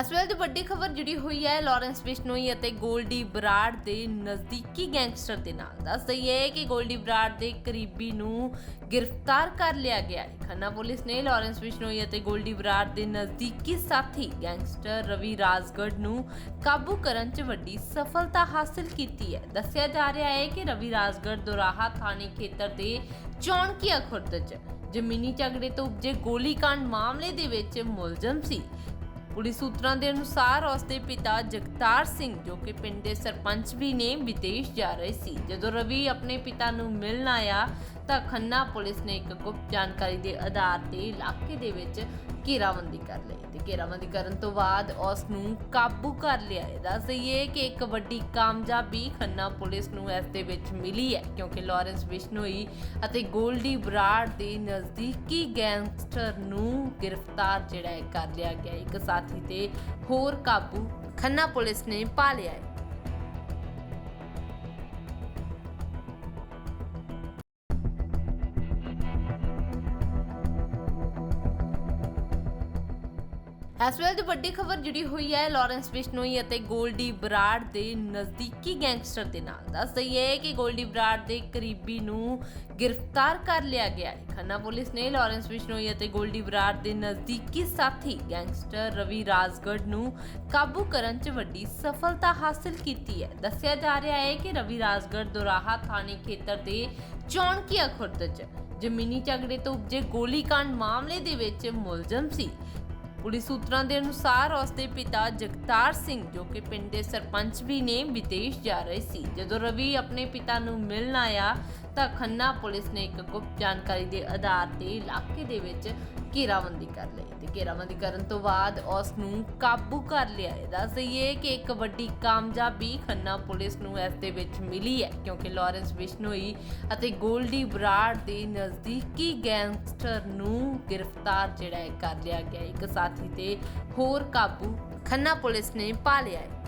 ਇਸ ਵੇਲੇ ਦੀ ਵੱਡੀ ਖਬਰ ਜੁੜੀ ਹੋਈ ਹੈ, ਲਾਰੈਂਸ ਬਿਸ਼ਨੋਈ ਅਤੇ ਗੋਲਡੀ ਬਰਾੜ ਦੇ ਨਜ਼ਦੀਕੀ ਗੈਂਗਸਟਰ ਦੇ ਨਾਲ। ਦੱਸ ਦਈਏ ਕਿ ਗੋਲਡੀ ਬਰਾੜ ਦੇ ਕਰੀਬੀ ਨੂੰ ਗ੍ਰਿਫਤਾਰ ਕਰ ਲਿਆ ਗਿਆ ਹੈ। ਖੰਨਾ ਪੁਲਿਸ ਨੇ ਲਾਰੈਂਸ ਬਿਸ਼ਨੋਈ ਅਤੇ ਗੋਲਡੀ ਬਰਾੜ ਦੇ ਨਜ਼ਦੀਕੀ ਸਾਥੀ ਗੈਂਗਸਟਰ ਰਵੀ ਰਾਜਗੜ੍ਹ ਨੂੰ ਕਾਬੂ ਕਰਨ 'ਚ ਵੱਡੀ ਸਫਲਤਾ ਹਾਸਲ ਕੀਤੀ ਹੈ। ਦੱਸਿਆ ਜਾ ਰਿਹਾ ਹੈ ਕਿ ਰਵੀ ਰਾਜਗੜ੍ਹ ਦੁਰਾਹਾ ਥਾਣੇ ਖੇਤਰ ਦੇ ਚੌਣਕੀਆ ਖੁਰਦ 'ਚ ਜ਼ਮੀਨੀ ਝਗੜੇ ਤੋਂ ਉਪਜੇ ਗੋਲੀकांड ਮਾਮਲੇ ਦੇ ਵਿੱਚ ਮੁਲਜ਼ਮ ਸੀ। ਪੁਲਿਸ ਸੂਤਰਾਂ ਦੇ ਅਨੁਸਾਰ ਉਸ ਦੇ ਪਿਤਾ ਜਗਤਾਰ ਸਿੰਘ, ਜੋ ਕਿ ਪਿੰਡ ਦੇ ਸਰਪੰਚ ਵੀ ਨੇ, ਵਿਦੇਸ਼ ਜਾ ਰਹੇ ਸੀ। ਜਦੋਂ ਰਵੀ ਆਪਣੇ ਪਿਤਾ ਨੂੰ ਮਿਲਣ ਆਇਆ ਤਾਂ ਖੰਨਾ ਪੁਲਿਸ ਨੇ ਇੱਕ ਗੁਪਤ ਜਾਣਕਾਰੀ ਦੇ ਆਧਾਰ ਤੇ ਇਲਾਕੇ ਦੇ ਵਿੱਚ ਘੇਰਾਬੰਦੀ ਕਰ ਲਈ ਤੇ ਘੇਰਾਬੰਦੀ ਕਰਨ ਤੋਂ ਬਾਅਦ ਉਸ ਨੂੰ ਕਾਬੂ ਕਰ ਲਿਆ ਹੈ ਦੱਸ ਦਈਏ ਕਿ ਇੱਕ ਵੱਡੀ ਕਾਮਯਾਬੀ ਖੰਨਾ ਪੁਲਿਸ ਨੂੰ ਇਸ ਦੇ ਵਿੱਚ ਮਿਲੀ ਹੈ, ਕਿਉਂਕਿ ਲਾਰੈਂਸ ਬਿਸ਼ਨੋਈ ਅਤੇ ਗੋਲਡੀ ਬਰਾੜ ਦੇ ਨਜ਼ਦੀਕੀ ਗੈਂਗਸਟਰ ਨੂੰ ਗ੍ਰਿਫਤਾਰ ਜਿਹੜਾ ਹੈ ਕਰ ਲਿਆ ਗਿਆ। ਇੱਕ ਸਾਥੀ ਤੇ ਹੋਰ ਕਾਬੂ ਖੰਨਾ ਪੁਲਿਸ ਨੇ ਪਾ ਲਿਆ ਹੈ। ਇਸ ਵੇਲੇ ਦੀ ਵੱਡੀ ਖਬਰ ਜੁੜੀ ਹੋਈ ਹੈ, ਲਾਰੈਂਸ ਬਿਸ਼ਨੋਈ ਅਤੇ ਗੋਲਡੀ ਬਰਾੜ ਦੇ ਨਜ਼ਦੀਕੀ ਗੈਂਗਸਟਰ ਦੇ ਨਾਲ। ਦੱਸ ਦਈਏ ਕਿ ਗੋਲਡੀ ਬਰਾੜ ਦੇ ਕਰੀਬੀ ਨੂੰ ਗ੍ਰਿਫਤਾਰ ਕਰ ਲਿਆ ਗਿਆ ਹੈ। ਖੰਨਾ ਪੁਲਿਸ ਨੇ ਲਾਰੈਂਸ ਬਿਸ਼ਨੋਈ ਅਤੇ ਗੋਲਡੀ ਬਰਾੜ ਦੇ ਨਜ਼ਦੀਕੀ ਸਾਥੀ ਗੈਂਗਸਟਰ ਰਵੀ ਰਾਜਗੜ੍ਹ ਨੂੰ ਕਾਬੂ ਕਰਨ 'ਚ ਵੱਡੀ ਸਫਲਤਾ ਹਾਸਲ ਕੀਤੀ ਹੈ। ਦੱਸਿਆ ਜਾ ਰਿਹਾ ਹੈ ਕਿ ਰਵੀ ਰਾਜਗੜ੍ਹ ਦੁਰਾਹਾ ਥਾਣੇ ਖੇਤਰ ਦੇ ਚੌਣਕੀਆ ਖੁਰਦ 'ਚ ਜ਼ਮੀਨੀ ਝਗੜੇ ਤੋਂ ਉਪਜੇ ਗੋਲੀकांड ਮਾਮਲੇ ਦੇ ਵਿੱਚ ਮੁਲਜ਼ਮ ਸੀ। ਪੁਲਿਸ ਸੂਤਰਾਂ ਦੇ ਅਨੁਸਾਰ ਉਸ ਦੇ ਪਿਤਾ ਜਗਤਾਰ ਸਿੰਘ, ਜੋ ਕਿ ਪਿੰਡ ਦੇ ਸਰਪੰਚ ਵੀ ਨੇ, ਵਿਦੇਸ਼ ਜਾ ਰਹੇ ਸੀ। ਜਦੋਂ ਰਵੀ ਆਪਣੇ ਪਿਤਾ ਨੂੰ ਮਿਲਣ ਆਇਆ ਤਾਂ ਖੰਨਾ ਪੁਲਿਸ ਨੇ ਇੱਕ ਗੁਪਤ ਜਾਣਕਾਰੀ ਦੇ ਆਧਾਰ ਤੇ ਇਲਾਕੇ ਦੇ ਵਿੱਚ ਘੇਰਾਬੰਦੀ ਕਰ ਲਈ ਤੇ ਘੇਰਾਬੰਦੀ ਕਰਨ ਤੋਂ ਬਾਅਦ ਉਸ ਨੂੰ ਕਾਬੂ ਕਰ ਲਿਆ ਹੈ ਦੱਸ ਦਈਏ ਕਿ ਇੱਕ ਵੱਡੀ ਕਾਮਯਾਬੀ ਖੰਨਾ ਪੁਲਿਸ ਨੂੰ ਇਸ ਦੇ ਵਿੱਚ ਮਿਲੀ ਹੈ, ਕਿਉਂਕਿ ਲਾਰੈਂਸ ਬਿਸ਼ਨੋਈ ਅਤੇ ਗੋਲਡੀ ਬਰਾੜ ਦੇ ਨਜ਼ਦੀਕੀ ਗੈਂਗਸਟਰ ਨੂੰ ਗ੍ਰਿਫਤਾਰ ਜਿਹੜਾ ਹੈ ਕਰ ਲਿਆ ਗਿਆ। ਇੱਕ ਸਾਥੀ ਤੇ ਹੋਰ ਕਾਬੂ ਖੰਨਾ ਪੁਲਿਸ ਨੇ ਪਾ ਲਿਆ ਹੈ।